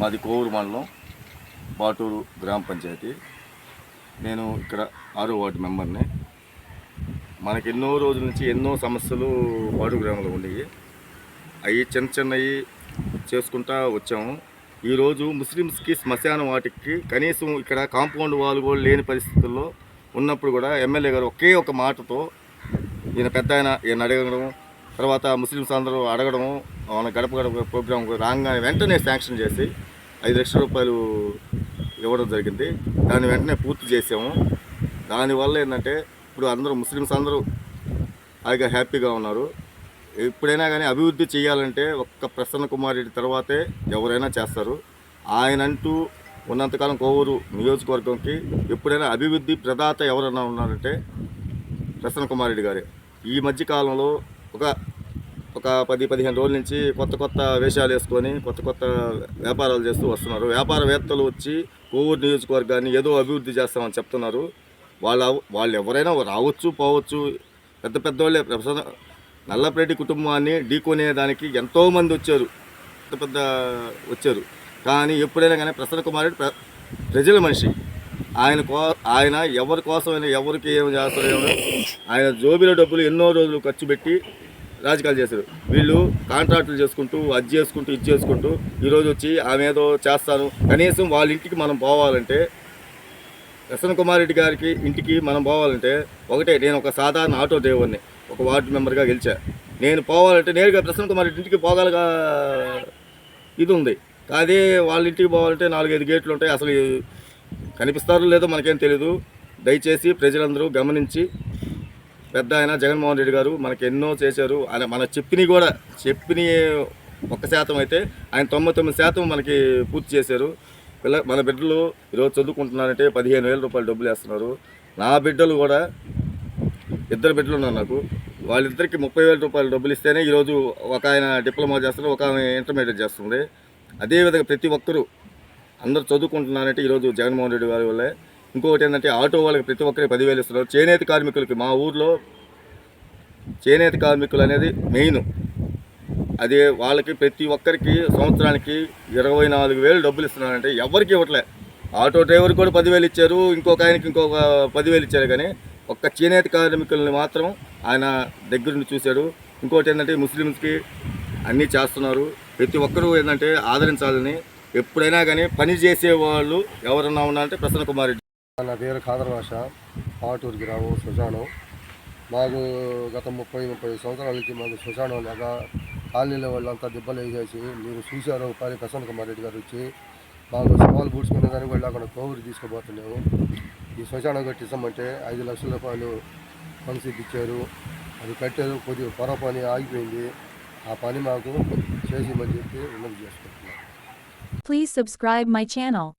మాది కోవూరు మండలం బాటూరు గ్రామ పంచాయతీ. నేను ఇక్కడ ఆరో వార్డు మెంబర్ని. మనకి ఎన్నో రోజుల నుంచి ఎన్నో సమస్యలు బాటూరు గ్రామంలో ఉండేవి. అవి చిన్న చిన్నవి చేసుకుంటా వచ్చాము. ఈరోజు ముస్లిమ్స్కి శ్మశాన వాటికి కనీసం ఇక్కడ కాంపౌండ్ వాళ్ళు కూడా లేని పరిస్థితుల్లో ఉన్నప్పుడు కూడా ఎమ్మెల్యే గారు ఒకే ఒక మాటతో ఈయన పెద్ద ఆయన ఈయన అడగడం తర్వాత ముస్లిమ్స్ అందరూ అడగడం మన గడప గడప ప్రోగ్రామ్ రాగానే వెంటనే శాంక్షన్ చేసి ఐదు లక్షల రూపాయలు ఇవ్వడం జరిగింది. దాన్ని వెంటనే పూర్తి చేసాము. దానివల్ల ఏంటంటే ఇప్పుడు అందరూ ముస్లిమ్స్ అందరూ హాయిగా హ్యాపీగా ఉన్నారు. ఎప్పుడైనా కానీ అభివృద్ధి చేయాలంటే ఒక్క ప్రసన్న కుమార్ రెడ్డి తర్వాతే ఎవరైనా చేస్తారు. ఆయన అంటూ ఉన్నంతకాలం కోవూరు నియోజకవర్గంకి ఎప్పుడైనా అభివృద్ధి ప్రదాత ఎవరైనా ఉన్నారంటే ప్రసన్న కుమార్ రెడ్డి గారే. ఈ మధ్య కాలంలో ఒక ఒక పది పదిహేను రోజుల నుంచి కొత్త కొత్త వేషాలు వేసుకొని కొత్త కొత్త వ్యాపారాలు చేస్తూ వస్తున్నారు. వ్యాపారవేత్తలు వచ్చి కోవూరు నియోజకవర్గాన్ని ఏదో అభివృద్ధి చేస్తామని చెప్తున్నారు. వాళ్ళ వాళ్ళు ఎవరైనా రావచ్చు పోవచ్చు. పెద్ద పెద్దవాళ్ళే ప్రసన్న నల్లపరెడ్డి కుటుంబాన్ని ఢీకొనేదానికి ఎంతోమంది వచ్చారు. పెద్ద పెద్ద వచ్చారు. కానీ ఎప్పుడైనా కానీ ప్రసన్న కుమార్ ప్ర- ప్రజల మనిషి. ఆయన కో ఆయన ఎవరి కోసమైనా ఎవరికి ఏమి చేస్తారో ఆయన జోబిలో డబ్బులు ఎన్నో రోజులు ఖర్చు పెట్టి రాజకీయాలు చేశారు. వీళ్ళు కాంట్రాక్టులు చేసుకుంటూ అది చేసుకుంటూ ఇది చేసుకుంటూ ఈరోజు వచ్చి ఆమె ఏదో చేస్తాను. కనీసం వాళ్ళ ఇంటికి మనం పోవాలంటే ప్రసన్న కుమార్ రెడ్డి గారికి ఇంటికి మనం పోవాలంటే ఒకటే నేను ఒక సాధారణ ఆటో డ్రైవర్ని ఒక వార్డు మెంబర్గా గెలిచా. నేను పోవాలంటే నేరుగా ప్రసన్న కుమార్ రెడ్డి ఇంటికి పోగలగా? ఇది ఉంది. అదే వాళ్ళ ఇంటికి పోవాలంటే నాలుగైదు గేట్లు ఉంటాయి. అసలు కనిపిస్తారో లేదో మనకేం తెలియదు దయచేసి ప్రజలందరూ గమనించి పెద్ద ఆయన జగన్మోహన్ రెడ్డి గారు మనకి ఎన్నో చేశారు. ఆయన మన చెప్పిని కూడా చెప్పిన ఒక్క శాతం అయితే ఆయన తొంభై తొమ్మిది శాతం మనకి పూర్తి చేశారు. పిల్ల మన బిడ్డలు ఈరోజు చదువుకుంటున్నారంటే పదిహేను వేల రూపాయలు డబ్బులు వేస్తున్నారు. నా బిడ్డలు కూడా ఇద్దరు బిడ్డలు ఉన్నారు నాకు. వాళ్ళిద్దరికి ముప్పై వేల రూపాయలు డబ్బులు ఇస్తేనే ఈరోజు ఒక ఆయన డిప్లొమా చేస్తున్నారు ఒక ఆమె ఇంటర్మీడియట్ చేస్తుంది. అదేవిధంగా ప్రతి ఒక్కరూ అందరూ చదువుకుంటున్నారంటే ఈరోజు జగన్మోహన్ రెడ్డి గారి వల్లే ఇంకొకటి ఏంటంటే ఆటో వాళ్ళకి ప్రతి ఒక్కరికి పదివేలు ఇస్తున్నారు. చేనేత కార్మికులకి మా ఊర్లో చేనేత కార్మికులు అనేది మెయిన్ అదే వాళ్ళకి ప్రతి ఒక్కరికి సంవత్సరానికి ఇరవై నాలుగు వేలు డబ్బులు ఇస్తున్నారంటే ఎవరికి ఇవ్వట్లే. ఆటో డ్రైవర్ కూడా పదివేలు ఇచ్చారు ఇంకొక ఆయనకి ఇంకొక పదివేలు ఇచ్చారు కానీ ఒక్క చేనేత కార్మికుల్ని మాత్రం ఆయన దగ్గరుండి చూశాడు. ఇంకోటి ఏంటంటే ముస్లిమ్స్కి అన్నీ చేస్తున్నారు. ప్రతి ఒక్కరూ ఏంటంటే ఆదరించాలని ఎప్పుడైనా కానీ పని చేసే వాళ్ళు ఎవరన్నా ఉన్నారంటే ప్రసన్న కుమార్ రెడ్డి. నా పేరు ఖాదర్ భాష పాటూరు గ్రామం శ్మశానం. మాకు గత ముప్పై ముప్పై సంవత్సరాల నుంచి మాకు శ్మశానం లేక కాలనీలో వాళ్ళంతా దెబ్బలు వేసేసి మీరు చూశారు పని ప్రసన్న కుమార్ రెడ్డి గారు వచ్చి మాకు సవాలు పూడ్చుకునే దానికి వెళ్ళి అక్కడ కోవిడ్ తీసుకుపోతున్నాము. ఈ శ్మశానం కట్టిస్తామంటే ఐదు లక్షల రూపాయలు ఫండ్స్ ఇచ్చారు అది కట్టారు కొద్దిగా పొర పని ఆగిపోయింది. ఆ పని మాకు చేసి చెప్పి ఉన్నది చేసుకుంటున్నాం. Please subscribe my channel